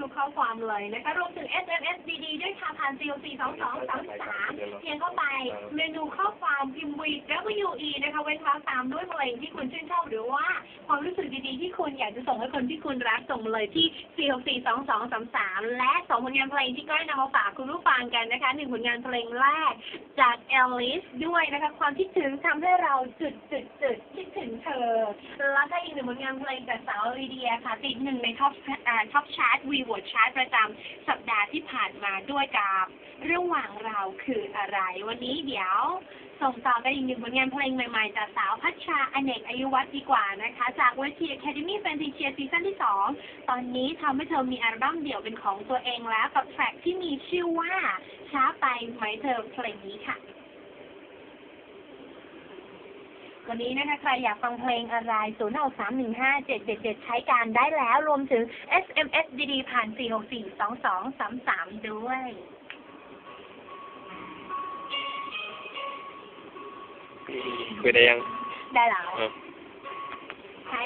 ทุกๆข้อความเลยนะคะ รวมถึง SMS DD ด้วยค่ะผ่าน COC 2233 เพียงเข้าไปเมนูข้อความพิมพ์ VWE นะคะ เว้นวรรคตามด้วยเพลงที่คุณชื่นชอบหรือว่าความรู้สึกดีๆ ที่คุณอยากจะส่งให้คนที่คุณรักส่งมาเลยที่ COC 2233 และสองผลงานเพลงที่ก้อยนำมาฝากคุณผู้ฟังกันนะคะหนึ่งผลงานเพลงแรกจาก Alice ด้วยนะคะ ความคิดถึงทำให้เราจุดจุดจุด เธอ แล้วก็อีกหนึ่งผลงานเพลงจากสาวลีเดียค่ะ ติดหนึ่งในท็อปท็อปชาร์ตวีวอร์ชาร์ตประจำสัปดาห์ที่ผ่านมาด้วยกับระหว่างเราคืออะไร วันนี้เดี๋ยวส่งต่อกันอีกหนึ่งผลงานเพลงใหม่ๆ จากสาวพัชชาอเนกอายุวัฒน์ดีกว่านะคะ จากเวที Academy f a n t a s i a ซีซั่นที่ 2 ตอนนี้ทำให้เธอมีอัลบั้มเดี่ยวเป็นของตัวเองแล้วกับแทร็กที่มีชื่อว่าช้าไปไหมเธอเพลงนี้ค่ะ วันนี้นะคะใครอยากฟังเพลงอะไร 0 6 3 1 5 7 7 7 ใช้การได้แล้วรวมถึง SMS ดีๆ ผ่าน 4 6 4 2 2 3 3 ด้วยคุยได้ยัง ได้แล้วเออใช่